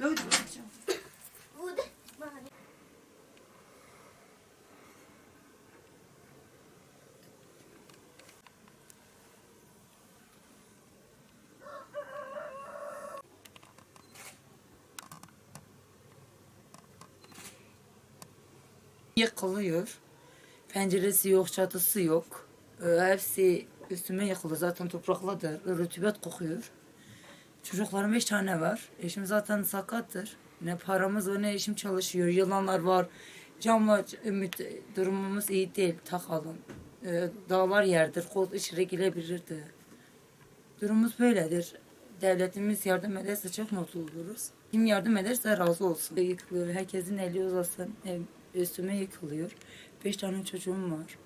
Böyle. Yıkılıyor. Penceresi yok, çatısı yok. Ee, hepsi üstüme yıkıldı. Zaten toprakladır. Rütübet kokuyor. Çocuklarım beş tane var. Eşim zaten sakattır. Ne paramız var ne eşim çalışıyor. Yılanlar var. Camla ümit durumumuz iyi değil. Takalım. Ee, dağlar yerdir. Kol içeri girebilirdi. Durumumuz böyledir. Devletimiz yardım ederse çok mutlu oluruz. Kim yardım ederse razı olsun. Yıkılıyor. Herkesin eli uzasın. Ev üstüme yıkılıyor. Beş tane çocuğum var.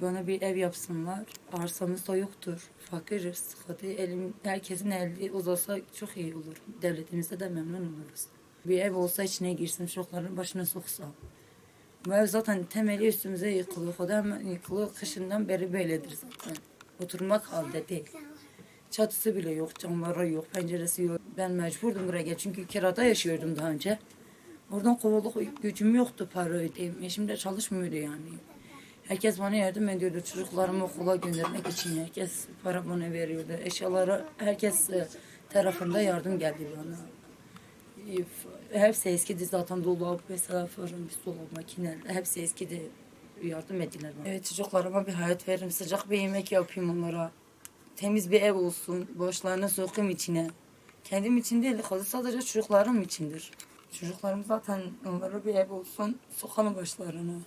Bana bir ev yapsınlar. Arsamız da yoktur. Fakiriz. Hadi elim, herkesin eli uzasa çok iyi olur. Devletimizde de memnun oluruz. Bir ev olsa içine girsin, çocukların başına soksa. Bu ev zaten temeli üstümüze yıkılıyor. O da hemen yıkılıyor. Kışından beri böyledir zaten. Oturmak halde değil. Çatısı bile yok, camları yok, penceresi yok. Ben mecburdum buraya gel çünkü kirada yaşıyordum daha önce. Oradan kovulduk, gücüm yoktu para ödeyeyim. Eşim de çalışmıyordu yani. Herkes bana yardım ediyordu çocuklarımı okula göndermek için. Herkes para bana veriyordu. Eşyaları herkes e, tarafında yardım geldi bana. Hepsi eskidi zaten dolap mesela fırın, dolap, makine hepsi eskidi. Yardım ettiler bana. Evet çocuklarıma bir hayat veririm. Sıcak bir yemek yapayım onlara. Temiz bir ev olsun. Başlarına sokayım içine. Kendim için değil, sadece çocuklarım içindir. Çocuklarım zaten onlara bir ev olsun. Sokalım başlarına.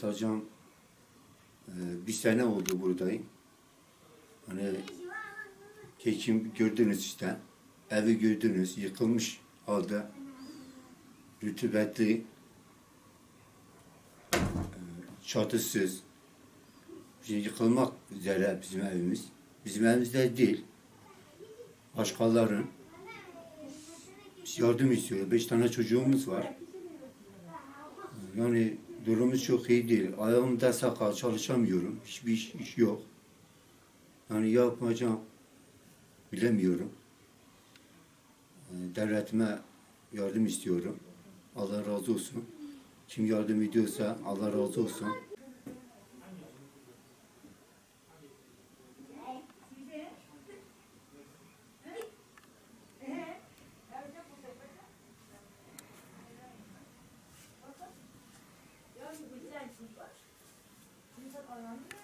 Hocam e, bir sene oldu buradayım. Hani keçim gördünüz işte. Evi gördünüz yıkılmış halde. Rütubetli. e, Çatısız. Şimdi yıkılmak üzere bizim evimiz. Bizim evimizde değil. Başkaların. Yardım istiyor. Beş tane çocuğumuz var. Yani durumumuz çok iyi değil. Ayağımda sakal, çalışamıyorum. Hiçbir iş, iş yok. Yani yapacağım bilemiyorum. Ee, Devletime yardım istiyorum. Allah razı olsun. Kim yardım ediyorsa Allah razı olsun. 어,